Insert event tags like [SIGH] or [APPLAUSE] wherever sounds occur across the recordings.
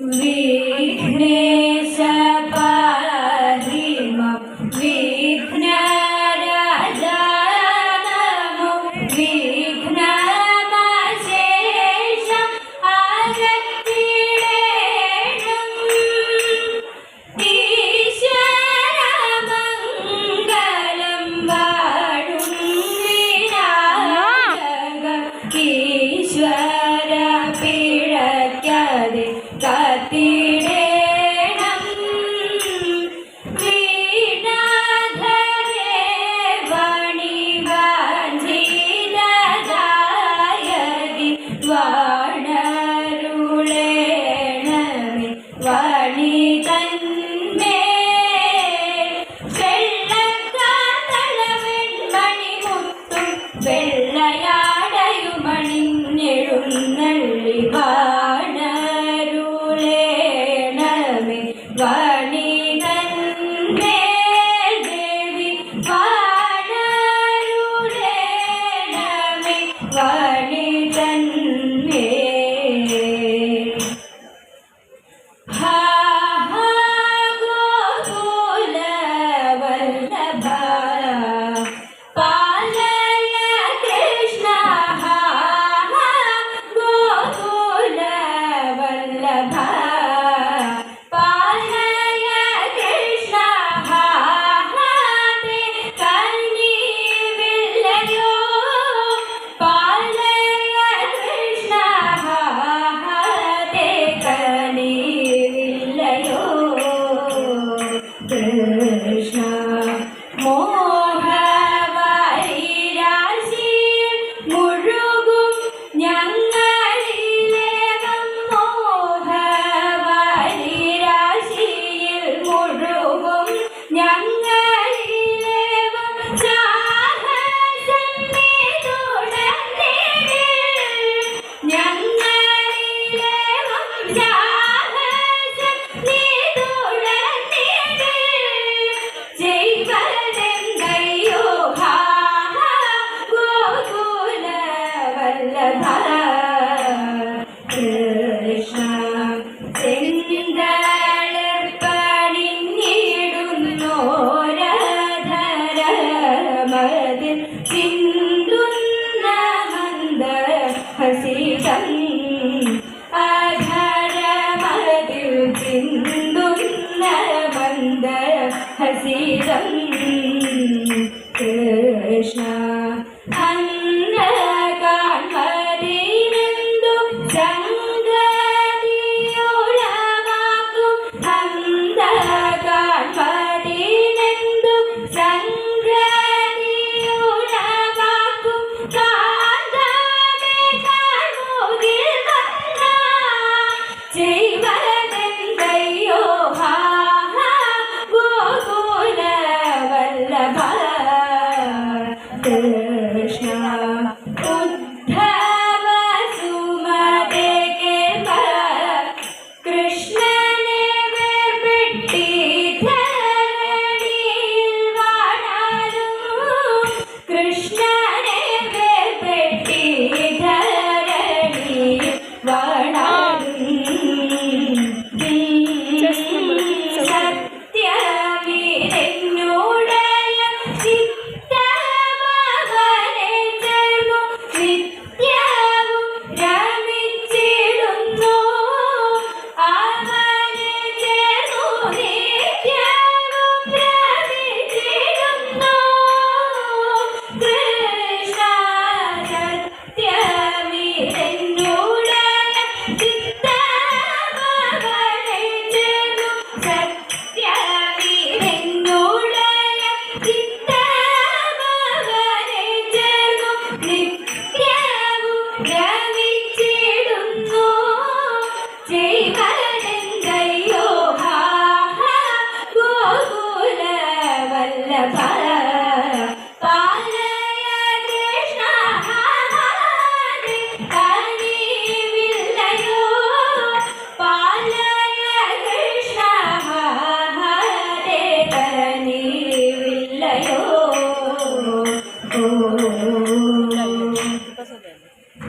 Vighnesh Yeah. [LAUGHS] हसे चल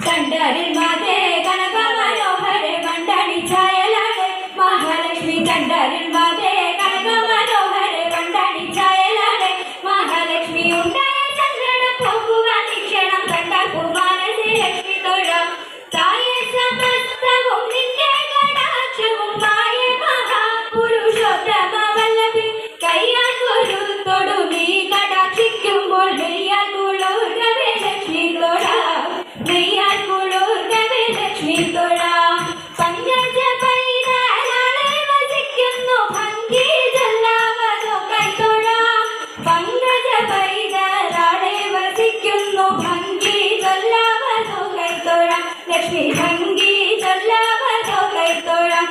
కండరి మాదే కనక మనోహరే మండలి ఛాయలాడే మహాలక్ష్మి కండరి మాదే కనక మనోహరే మండలి ఛాయలాడే మహాలక్ష్మి ఉండే చంద్రన పోగువ నిక్షణం కండ కుమారసి లక్ష్మి తోడ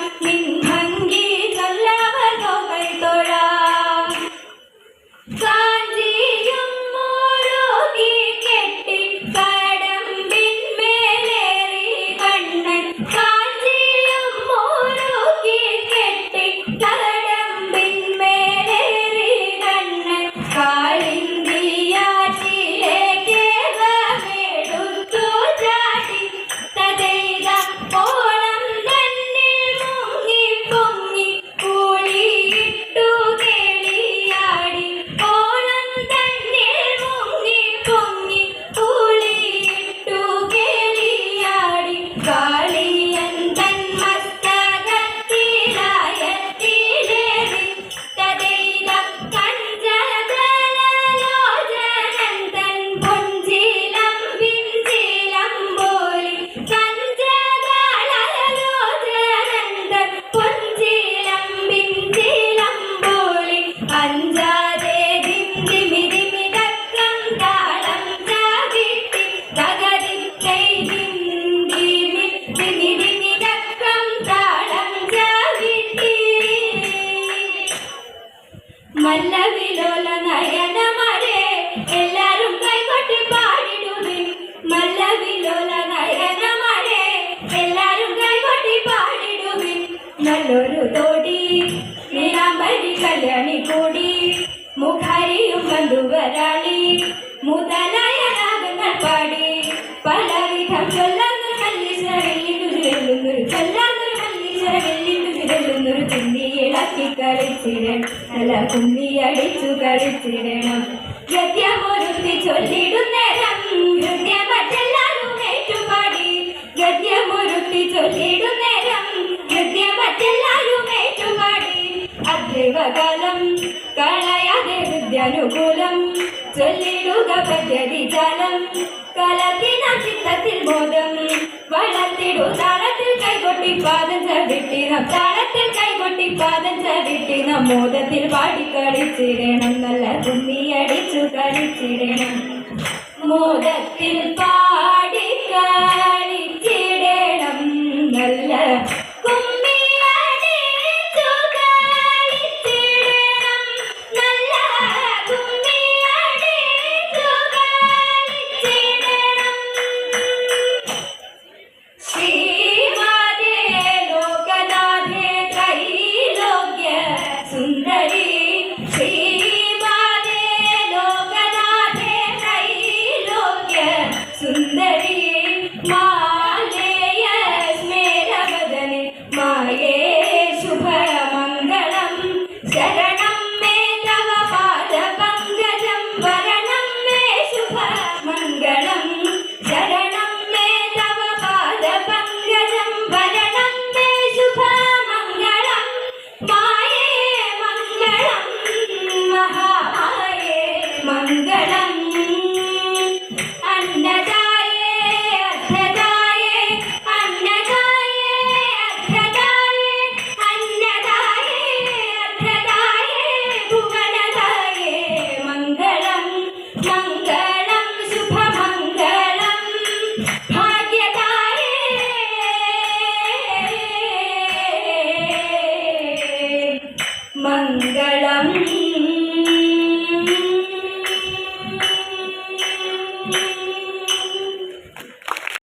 Thank you. നല്ലൊരു തോടി നീലാംബരി കല്യാണി കൂടി മുഖാരിയും ബന്ധുവരാളി മുതലായ രാഗങ്ങൾ പാടി. പലവിധം ചൊല്ലാന്നൊരു മല്ലീശ്വര വെല്ലിട്ടു ചൊല്ലുന്നൊരു ചൊല്ലാന്നൊരു മല്ലീശ്വര വെല്ലിട്ടു ചൊല്ലുന്നൊരു കുന്നി ഇളക്കി കളിച്ചിടണം. നല്ല കുന്നി അടിച്ചു കളിച്ചിടണം. ഗദ്യമൊരുത്തി ചൊല്ലിടുന്നേരം ഹൃദയ ഹൃദ്യാനുകൂലം ചൊല്ലിടുക പദ്ധതി ജലം കലത്തിന ചിത്തത്തിൽ ബോധം. വളർത്തിടു താളത്തിൽ കൈകൊട്ടി പാദം ചവിട്ടിനം താളത്തിൽ കൈകൊട്ടി പാദം ചവിട്ടിനം മോദത്തിൽ പാടിക്കളിച്ചിടണം. നല്ല കുമ്മി അടിച്ചു കളിച്ചിടണം. മോദത്തിൽ പാടി